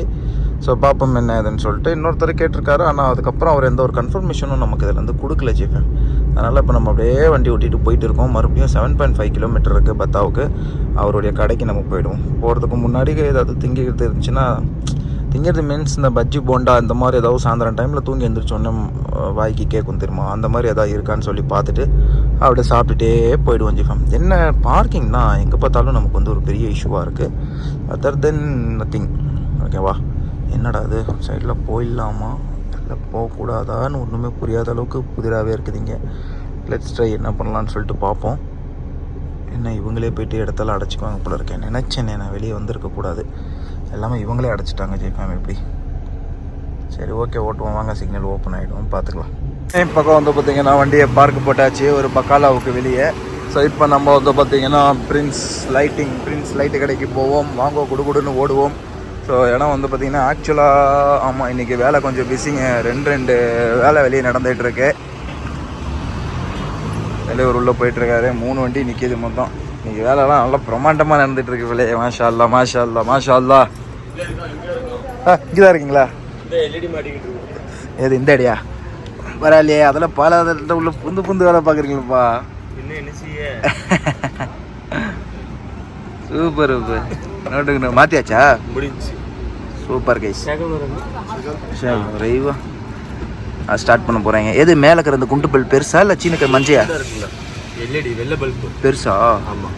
ஸோ பார்ப்போம் என்ன ஏதுன்னு சொல்லிட்டு இன்னொருத்தர் கேட்டிருக்காரு. ஆனால் அதுக்கப்புறம் அவர் எந்த ஒரு கன்ஃபர்மேஷனும் நமக்கு இதில் வந்து கொடுக்கல ஜிஃபன் அதனால் இப்போ நம்ம அப்படியே வண்டி ஓட்டிகிட்டு போயிட்டு இருக்கோம். மறுபடியும் செவன் பாயிண்ட் ஃபைவ் கிலோமீட்டர் இருக்குது பத்தாவுக்கு. அவருடைய கடைக்கு நம்ம போயிடுவோம். போகிறதுக்கு முன்னாடி ஏதாவது திங்கிக்கிறது இருந்துச்சுன்னா திங்கிறது மீன்ஸ் இந்த பஜ்ஜி போண்டா இந்த மாதிரி ஏதாவது சாயந்தரம் டைமில் தூங்கி எழுந்திரிச்சோன்னே வாய்க்கு கேட்கும் தெரியுமா? அந்த மாதிரி ஏதாவது இருக்கான்னு சொல்லி பார்த்துட்டு அப்படியே சாப்பிட்டுட்டே போயிடுவோம் ஜிஃபம் என்ன பார்க்கிங்னா எங்கே பார்த்தாலும் நமக்கு வந்து ஒரு பெரிய இஷ்யூவாக இருக்குது அதர் தென் நத்திங் ஓகேவா என்னடா அது சைடில் போயிடலாமா? இல்லை போகக்கூடாதான்னு ஒன்றுமே புரியாத அளவுக்கு புதிராகவே இருக்குதுங்க. லெட்ஸ் ட்ரை என்ன பண்ணலான்னு சொல்லிட்டு பார்ப்போம். என்ன இவங்களே போயிட்டு இடத்தெல்லாம் அடைச்சிக்குவாங்க போல இருக்கேன் நினச்சேன்னே நான் வெளியே வந்திருக்கக்கூடாது. எல்லாமே இவங்களே அடைச்சிட்டாங்க ஜெய்ஃபேம் எப்படி? சரி ஓகே ஓட்டுவோம். வாங்க சிக்னல் ஓப்பன் ஆகிடும் பார்த்துக்கலாம் பக்கம் வந்து பார்த்திங்கன்னா வண்டியை பார்க் போட்டாச்சு. ஒரு பக்காலாவுக்கு வெளியே. ஸோ இப்போ நம்ம வந்து பார்த்திங்கன்னா பிரின்ஸ் லைட்டிங் பிரின்ஸ் லைட்டு கடைக்கு போவோம். வாங்க குடுகுடுன்னு ஓடுவோம். ஸோ இடம் வந்து பார்த்திங்கன்னா ஆக்சுவலாக ஆமாம் இன்றைக்கி வேலை கொஞ்சம் பிஸிங்க ரெண்டு ரெண்டு வேலை வெளியே நடந்துகிட்ருக்கு. தலைவர் உள்ளே போயிட்டுருக்காரு மூணு வண்டி நிற்கிது மொத்தம். இன்றைக்கி வேலைலாம் நல்லா பிரமாண்டமாக நடந்துகிட்ருக்கு விலையே மாஷா அல்லா மாஷா அல்லா மாஷா அல்லா ஆ இங்கே தான் இருக்கீங்களா ஏது இந்த அடியா? பரவாயில்லையே அதெல்லாம் பல உள்ள புந்து புந்து வேலை பார்க்குறீங்களப்பா. Super super. நோட்டுக்கு மாற்றியாச்சா முடிஞ்சு சூப்பர் கைஸ் ரைவா ஸ்டார்ட் பண்ண போகிறாங்க எது மேலே இருக்கிற இந்த குண்டு பல் பெருசா இல்லை சின்ன மஞ்சையா? எல்இடி வெள்ளை பல்பு. பெருசா? ஆமா.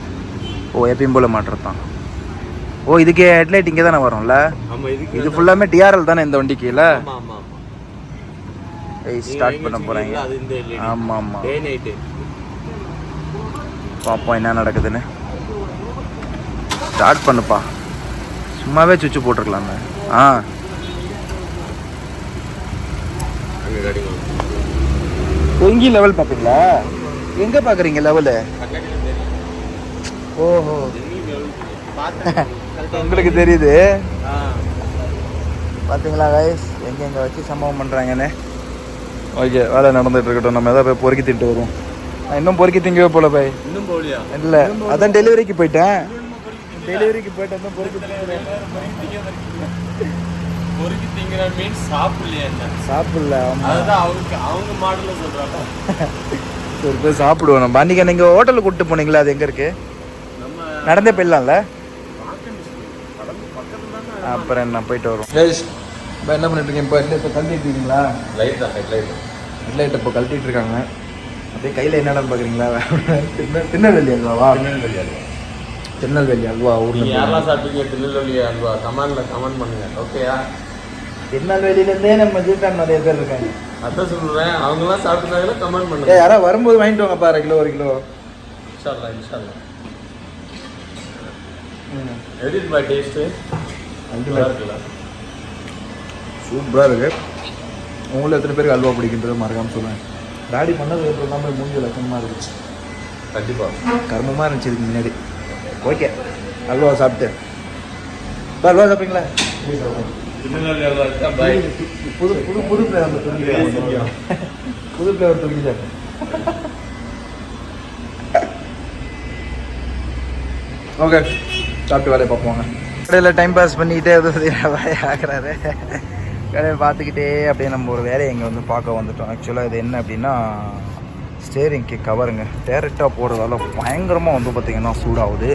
ஓ எப்பயும் போல மாட்டுறது தான் ஓ இதுக்கு ஹெட்லைட் இங்கே தானே வரும்ல இது ஃபுல்லாமே டிஆர்எல் தானே இந்த வண்டிக்கு இல்லை ஸ்டார்ட் பண்ண போகிறாங்க ஆமாம் ஆமாம் பார்ப்போம் என்ன நடக்குதுன்னு. ஸ்டார்ட் பண்ணுப்பா. சும்மாவே சுவிட்ச் போட்டிருக்கலாமே. ஆ. எங்கேயும் லெவல் பார்ப்பீங்களா? எங்கே பார்க்குறீங்க லெவலு ஓஹோ. உங்களுக்கு தெரியுது. பார்த்தீங்களா கைஸ் எங்கெங்கே வச்சு சம்பவம் பண்ணுறாங்கன்னு ஓகே வேலை நடந்துட்டு இருக்கட்டும். நம்ம எதாவது போய் பொறுக்கி தின்ட்டு வருவோம். நான் இன்னும் பொறுக்கி திங்கவே போல போய். இன்னும் போகலையா? இல்லை அதான் டெலிவரிக்கு போயிட்டேன். டெலிவரிக்கு போயிட்டு வந்து பொறுக்கி பொறுக்கி திங்கிற மீன்ஸ் சாப்பிடலையா என்ன? சாப்பிடல அதுதான் அவங்க அவங்க மாடல்ல சொல்றாங்க. சரி போய் சாப்பிடுவோம். நம்ம அன்றைக்கி நீங்கள் ஹோட்டலுக்கு கூப்பிட்டு போனீங்களா? அது எங்கே இருக்குது நம்ம நடந்தே போயிடலாம்ல? அப்புறம் என்ன போயிட்டு வரும் இப்போ என்ன பண்ணிட்டு இருக்கீங்க? இப்போ இப்போ கழட்டிட்டு இருக்கீங்களா? லைட் தான் லைட் ஹெட்லைட் இப்போ கழட்டிட்டு இருக்காங்க. அப்படியே கையில் என்னடா பார்க்குறீங்களா திருநெ திருநெல்வேலி அல்வாவா திருநெல்வேலி அல்வா. திருநெல்வேலி அல்வா ஊரில் யாரெல்லாம் சாப்பிட்டீங்க? திருநெல்வேலி அல்வா. கமெண்ட்ல கமெண்ட் பண்ணுங்க. ஓகேயா திருநெல்வேலியிலேருந்தே நம்ம ஜீட்டான் நிறைய பேர் இருக்காங்க. அதான் சொல்றேன். அவங்க எல்லாம் சாப்பிட்டுருந்தாங்களா கமெண்ட் பண்ணுங்க யாராவது வரும்போது வாங்கிட்டு வாங்கப்பா அரை கிலோ ஒரு கிலோ. இன்ஷால்லா இன்ஷால்லா எப்படி பை டேஸ்ட் நல்லா இருக்குல்ல சூப்பராக இருக்கு. உங்களை எத்தனை பேருக்கு அல்வா பிடிக்கின்றது மறக்காம சொல்லுவேன் டாடி பண்ணது எப்படி எல்லாமே மூஞ்சி லட்சணமாக இருந்துச்சு. கண்டிப்பா. கர்மமாக இருந்துச்சு இதுக்கு முன்னாடி. ஓகே அல்வா சாப்பிட்டு. இப்போ அல்வா சாப்பிட்டீங்களா புது புது புது ஃப்ளேவர் புது ஃப்ளேவர் துணிக்கு சார் ஓகே சாப்பிட்டு வேலையை பார்ப்போங்க கடையில் டைம் பாஸ் பண்ணிக்கிட்டே வந்து ஆகிறாரு கடையை பார்த்துக்கிட்டே அப்படியே நம்ம ஒரு வேலையை இங்கே வந்து பார்க்க வந்துட்டோம். ஆக்சுவலாக இது என்ன அப்படின்னா ஸ்டேரிங்க்கு கவருங்க டேரெக்டாக போடுறதால பயங்கரமாக வந்து பார்த்திங்கன்னா சூடாகுது.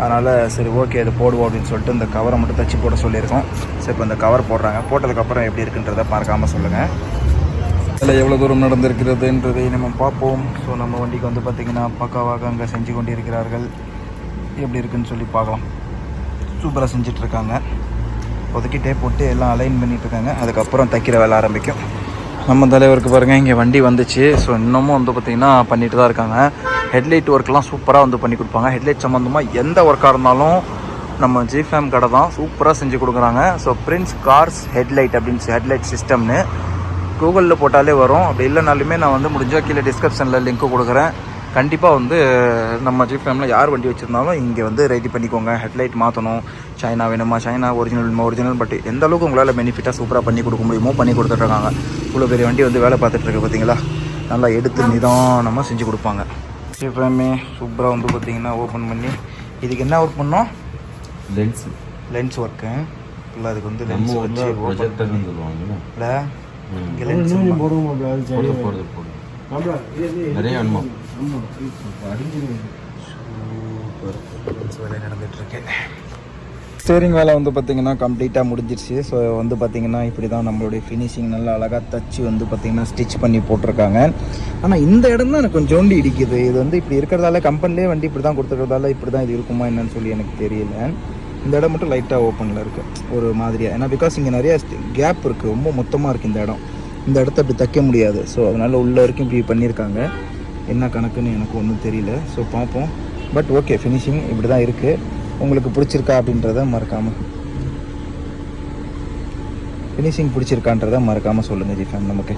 அதனால் சரி ஓகே இது போடுவோம் அப்படின்னு சொல்லிட்டு இந்த கவரை மட்டும் தச்சு போட சொல்லியிருக்கோம். சரி இப்போ இந்த கவர் போடுறாங்க. போட்டதுக்கப்புறம் எப்படி இருக்குன்றதை மறக்காமல் சொல்லுங்கள் அதில் எவ்வளோ தூரம் நடந்திருக்கிறதுன்றதை நம்ம பார்ப்போம். ஸோ நம்ம வண்டிக்கு வந்து பார்த்திங்கன்னா பக்காவாக அங்கே செஞ்சு கொண்டிருக்கிறார்கள். எப்படி இருக்குன்னு சொல்லி பார்க்கலாம். சூப்பராக செஞ்சிட்ருக்காங்க. ஒதுக்கிட்டே போட்டு எல்லாம் அலைன் பண்ணிட்டு இருக்காங்க அதுக்கப்புறம் தைக்கிற வேலை ஆரம்பிக்கும். நம்ம தலைவருக்கு பாருங்கள் இங்கே வண்டி வந்துச்சு. ஸோ இன்னமும் வந்து பார்த்திங்கன்னா பண்ணிட்டு தான் இருக்காங்க. ஹெட்லைட் ஒர்க்லாம் சூப்பராக வந்து பண்ணி கொடுப்பாங்க. ஹெட்லைட் சம்மந்தமாக எந்த ஒர்க்காக இருந்தாலும் நம்ம ஜிஃபேம் கடை தான் சூப்பராக செஞ்சு கொடுக்குறாங்க. ஸோ பிரின்ஸ் கார்ஸ் ஹெட்லைட் அப்படின்னு ஹெட்லைட் சிஸ்டம்னு கூகுளில் போட்டாலே வரும். அப்படி இல்லைனாலுமே நான் வந்து முடிஞ்சால் கீழே டிஸ்கிரிப்ஷனில் லிங்க்கு கொடுக்குறேன். கண்டிப்பாக வந்து நம்ம ஜிஃபேமில் யார் வண்டி வச்சுருந்தாலும் இங்கே வந்து ரெடி பண்ணிக்கோங்க. ஹெட்லைட் மாற்றணும் சைனா வேணுமா? சைனா ஒரிஜினல் வேணுமா? ஒரிஜினல் பட் எந்த அளவுக்கு உங்களால் பெனிஃபிட்டாக சூப்பராக பண்ணி கொடுக்க முடியுமோ பண்ணி கொடுத்துட்ருக்காங்க. இவ்வளோ பெரிய வண்டி வந்து வேலை பார்த்துட்ருக்கு பார்த்தீங்களா நல்லா எடுத்து நிதானமாக செஞ்சு கொடுப்பாங்க. ஜிஃபேமே சூப்பராக வந்து பார்த்தீங்கன்னா ஓப்பன் பண்ணி இதுக்கு என்ன ஒர்க் பண்ணோம்? லென்ஸ் லென்ஸ் ஒர்க்கு இல்லை அதுக்கு வந்து லென்ஸ் வச்சு இல்லை? இங்கே லென்ஸ் போடுறது நிறைய அனுபவம். வேலை நடந்துகிட்ருக்கு ஸ்டேரிங் வேலை வந்து பார்த்திங்கன்னா கம்ப்ளீட்டாக முடிஞ்சிருச்சு. ஸோ வந்து பார்த்திங்கன்னா இப்படி தான் நம்மளுடைய ஃபினிஷிங் நல்லா அழகாக தச்சு வந்து பார்த்திங்கன்னா ஸ்டிச் பண்ணி போட்டிருக்காங்க. ஆனால் இந்த இடம் தான் எனக்கு கொஞ்சோண்டி இடிக்குது. இது வந்து இப்படி இருக்கிறதால கம்பெனிலே வண்டி இப்படி தான் கொடுத்துருக்கறதால இப்படி தான் இது இருக்குமா என்னன்னு சொல்லி எனக்கு தெரியல. இந்த இடம் மட்டும் லைட்டாக ஓப்பனில் இருக்குது ஒரு மாதிரியாக ஏன்னா பிகாஸ் இங்கே நிறைய கேப் இருக்குது ரொம்ப மொத்தமாக இருக்குது இந்த இடம். இந்த இடத்த அப்படி தைக்க முடியாது. ஸோ அதனால் உள்ள வரைக்கும் இப்படி பண்ணியிருக்காங்க. என்ன கணக்குன்னு எனக்கு ஒன்றும் தெரியல. ஸோ பார்ப்போம். பட் ஓகே ஃபினிஷிங் இப்படி தான் இருக்குது உங்களுக்கு பிடிச்சிருக்கா அப்படின்றத மறக்காமல் ஃபினிஷிங் பிடிச்சிருக்கான்றத மறக்காமல் சொல்லுங்கள் ஜிஃபேம் நமக்கு.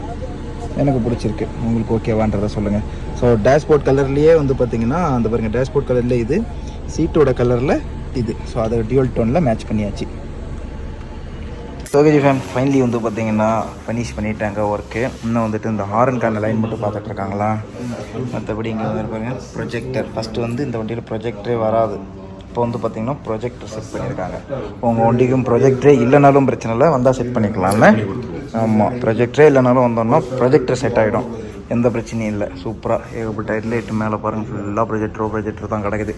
எனக்கு பிடிச்சிருக்கு. உங்களுக்கு ஓகேவான்றதை சொல்லுங்கள் ஸோ டேஷ்போர்ட் கலர்லேயே வந்து பார்த்தீங்கன்னா அந்த பாருங்கள் டேஷ்போர்ட் கலர்லேயே இது சீட்டோட கலரில் இது. ஸோ அதை டியூல் டோனில் மேட்ச் பண்ணியாச்சு. சோகேஜி ஃபேன் ஃபைனலி வந்து பார்த்தீங்கன்னா ஃபினிஷ் பண்ணிட்டாங்க ஒர்க்கு இன்னும் வந்துட்டு இந்த ஹாரன் கார்ன லைன் மட்டும் பார்த்துட்டு இருக்காங்களா? மற்றபடி இங்கே வந்து இருப்பாங்க ப்ரொஜெக்டர் ஃபஸ்ட்டு வந்து இந்த வண்டியில் ப்ரொஜெக்டரே வராது. இப்போ வந்து பார்த்தீங்கன்னா ப்ரொஜெக்டர் செட் பண்ணியிருக்காங்க. உங்கள் வண்டிக்கும் ப்ரொஜெக்டரே இல்லைனாலும் பிரச்சனை இல்லை வந்தால் செட் பண்ணிக்கலாம்ல? ஆமாம் ப்ரொஜெக்டரே இல்லைனாலும் வந்தோம்னா ப்ரொஜெக்டர் செட் ஆகிடும் எந்த பிரச்சனையும் இல்லை. சூப்பராக ஏகப்பட்ட ஹெட்லைட் மேலே பாருங்கள் ஃபுல்லாக ப்ரொஜெக்டரோ ப்ரொஜெக்டர் தான் கிடக்குது.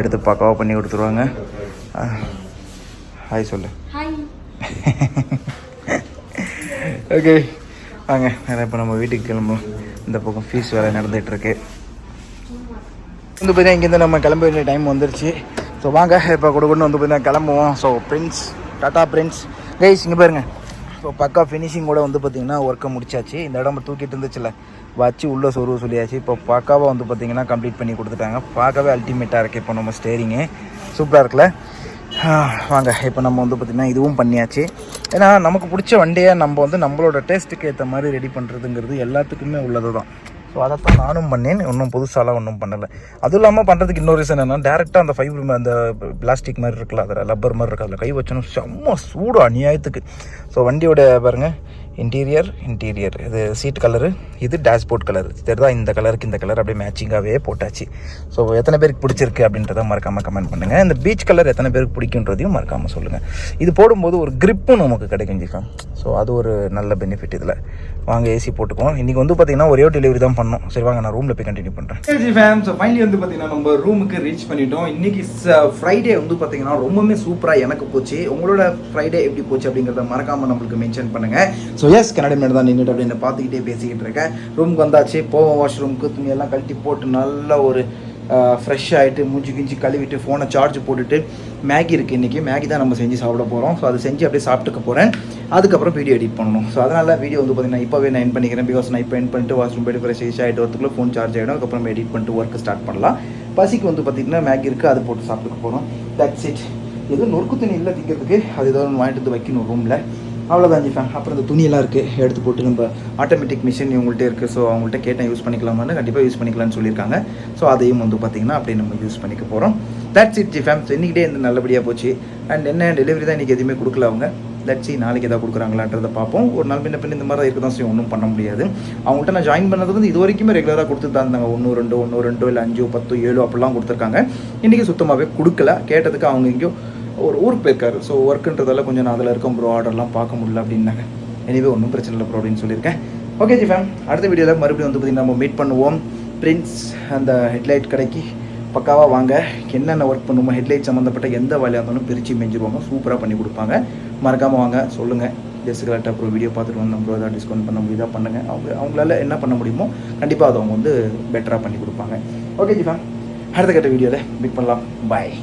எடுத்து பக்காவாக பண்ணி கொடுத்துருவாங்க. ஹாய் சொல்லு. ஓகே வாங்க வேறு இப்போ நம்ம வீட்டுக்கு கிளம்புவோம். இந்த பக்கம் ஃபீஸ் வேலை நடந்துகிட்ருக்கு வந்து பார்த்தீங்கன்னா இங்கேருந்து நம்ம கிளம்ப வேண்டிய டைம் வந்துருச்சு. ஸோ வாங்க இப்போ கூட வந்து பார்த்தீங்கன்னா கிளம்புவோம். So Prince Tata Prince guys இங்கே பாருங்க. ஸோ பக்கா ஃபினிஷிங் கூட வந்து பார்த்தீங்கன்னா ஒர்க்கை முடிச்சாச்சு. இந்த இடம் தூக்கிட்டு இருந்துச்சுல வச்சு உள்ளே சொருவு சொல்லியாச்சு. இப்போ பக்காவாக வந்து பார்த்தீங்கன்னா கம்ப்ளீட் பண்ணி கொடுத்துட்டாங்க. பார்க்கவே அல்டிமேட்டாக இருக்குது இப்போ நம்ம ஸ்டேரிங்கு சூப்பராக இருக்குல்ல? வாங்க இப்போ நம்ம வந்து பார்த்திங்கன்னா இதுவும் பண்ணியாச்சு. ஏன்னா நமக்கு பிடிச்ச வண்டியை நம்ம வந்து நம்மளோட டேஸ்ட்டுக்கு ஏற்ற மாதிரி ரெடி பண்ணுறதுங்கிறது எல்லாத்துக்குமே உள்ளது தான் ஸோ அதைத்தான் நானும் பண்ணேன். ஒன்றும் புதுசாலாம் ஒன்றும் பண்ணலை. அதுவும் இல்லாமல் பண்ணுறதுக்கு இன்னொரு ரீசன் என்னன்னா டேரெக்டாக அந்த ஃபைபர் அந்த பிளாஸ்டிக் மாதிரி இருக்குல்ல அதில் லப்பர் மாதிரி இருக்குது அதில் கை வச்சணும் செம்ம சூடு அநியாயத்துக்கு. ஸோ வண்டியோட பாருங்கள் இன்டீரியர் இன்டீரியர் இது சீட் கலரு இது டேஷ்போர்ட் கலர் தெரியுதா இந்த கலருக்கு இந்த கலர் அப்படியே மேட்சிங்காகவே போட்டாச்சு. ஸோ எத்தனை பேருக்கு பிடிச்சிருக்கு அப்படின்றத மறக்காமல் கமெண்ட் பண்ணுங்கள் இந்த பீச் கலர் எத்தனை பேருக்கு பிடிக்குன்றதையும் மறக்காமல் சொல்லுங்கள் இது போடும்போது ஒரு கிரிப்பும் நமக்கு கிடைக்கும் ஜிக்கா ஸோ அது ஒரு நல்ல பெனிஃபிட் இதில். வாங்க ஏசி போட்டுக்குவோம். இன்றைக்கி வந்து பார்த்தீங்கன்னா ஒரே டெலிவரி தான் பண்ணோம். சரி வாங்க நான் ரூமில் போய் கண்டினியூ பண்ணுறேன் ஃபேம் ஸோ ஃபைனலி வந்து பார்த்தீங்கன்னா நம்ம ரூமுக்கு ரீச் பண்ணிட்டோம். இன்றைக்கி ஃப்ரைடே uh, வந்து பார்த்தீங்கன்னா ரொம்பவுமே சூப்பராக எனக்கு போச்சு. உங்களோட ஃப்ரைடே எப்படி போச்சு அப்படிங்கிறத மறக்காமல் நம்மளுக்கு மென்ஷன் பண்ணுங்கள் ஸோ எஸ் கன்னட மேடம் தான் நின்றுட்டு அப்படின்னு பார்த்துக்கிட்டே பேசிக்கிட்டு இருக்கேன். ரூமுக்கு வந்தாச்சு போவோம் வாஷ் ரூமுக்கு துணியெல்லாம் கழட்டி போட்டு நல்ல ஒரு ஃப்ரெஷ் ஆகிட்டு மூஞ்சி கிஞ்சி கழுவிட்டு ஃபோனை சார்ஜ் போட்டுட்டு மேகி இருக்குது இன்றைக்கி மேகி தான் நம்ம செஞ்சு சாப்பிட போகிறோம் ஸோ அதை செஞ்சு அப்படியே சாப்பிட்டுக்க போகிறேன் அதுக்கப்புறம் வீடியோ எடிட் பண்ணணும். ஸோ அதனால் வீடியோ வந்து பார்த்தீங்கன்னா இப்போவே நான் என் பண்ணிக்கிறேன். பிகாஸ் நான் இப்போ என் பண்ணிட்டு வாஷ்ரூம் போய்ட்டு ஃப்ரெஷ் ஆகிட்டு வரதுக்குள்ள ஃபோன் சார்ஜ் ஆகிடும் அதுக்கப்புறம் எடிட் பண்ணிட்டு ஒர்க் ஸ்டார்ட் பண்ணலாம். பசிக்கு வந்து பார்த்திங்கன்னா மேகி இருக்குது அது போட்டு சாப்பிட்டுக்க போகிறோம் தட்ஸ் இட் எதுவும் நொறுக்கு துணி இல்லை திங்கிறதுக்கு. அது ஏதோ ஒன்று வாங்கிட்டு வந்து வைக்கணும் ரூமில் அவ்வளோதான் ஜிஃபேன் அப்புறம் இந்த துணியெல்லாம் இருக்குது எடுத்து போட்டு நம்ம ஆட்டோமேட்டிக் மிஷின் இவங்கள்ட்ட இருக்குது ஸோ அவங்கள்ட்ட கேட்டேன் யூஸ் பண்ணிக்கலாமான்னு. கண்டிப்பாக யூஸ் பண்ணிக்கலாம்னு சொல்லியிருக்காங்க. ஸோ அதையும் வந்து பார்த்திங்கன்னா அப்படியே நம்ம யூஸ் பண்ணிக்க போகிறோம் தட்ஸ் இட் ஜிஃபேம் ஸோ இன்றைக்கிட்டே இந்த நல்லபடியாக போச்சு. அண்ட் என்ன டெலிவரி தான் இன்றைக்கி எதுவுமே கொடுக்கல அவங்க. லட்சி நாளைக்கு எதாவது கொடுக்குறாங்களான்றதை பார்ப்போம். ஒரு நாள் பின்ன பின்ன இந்த மாதிரி தான் இருக்க தான் செய்யும் ஒன்றும் பண்ண முடியாது. அவங்கள்ட்ட நான் ஜாயின் பண்ணது வந்து இது வரைக்குமே ரெகுலராக கொடுத்துட்டு தான் இருந்தாங்க. ஒன்று ரெண்டு ஒன்று ரெண்டு இல்லை அஞ்சோ பத்து ஏழு அப்படிலாம் கொடுத்துருக்காங்க. இன்றைக்கி சுத்தமாகவே கொடுக்கல. கேட்டதுக்கு அவங்க எங்கேயோ ஒரு ஊருக்கு போயிருக்காரு. ஸோ ஒர்க்குன்றதால கொஞ்சம் நான் அதில் இருக்கேன் ப்ரோ ஆர்டர்லாம் பார்க்க முடியல அப்படின்னாங்க. எனிவே ஒன்றும் பிரச்சனை இல்லை ப்ரோ அப்படின்னு சொல்லியிருக்கேன். ஓகே ஜி ஃபேம் அடுத்த வீடியோவில் மறுபடியும் வந்து பார்த்திங்கன்னா நம்ம மீட் பண்ணுவோம். பிரின்ஸ் அந்த ஹெட்லைட் கடைக்கு பக்காவாக வாங்க. என்னென்ன ஒர்க் பண்ணுமோ ஹெட்லைட் சம்மந்தப்பட்ட எந்த வேலையாக இருந்தாலும் பிரித்து மெஞ்சிருவாங்க. சூப்பராக பண்ணி கொடுப்பாங்க. மறக்காமல் வாங்க. சொல்லுங்கள் ஜஸ்ட் கரெக்டாக அப்புறம் வீடியோ பார்த்துட்டு வந்து ப்ரோ ஏதாவது டிஸ்கவுண்ட் பண்ண முடியுதா பண்ணுங்கள் அவங்க அவங்களால என்ன பண்ண முடியுமோ கண்டிப்பாக அதை அவங்க வந்து பெட்டராக பண்ணி கொடுப்பாங்க. ஓகே ஜி ஃபேம் அடுத்த கட்ட வீடியோவில் மீட் பண்ணலாம். பாய்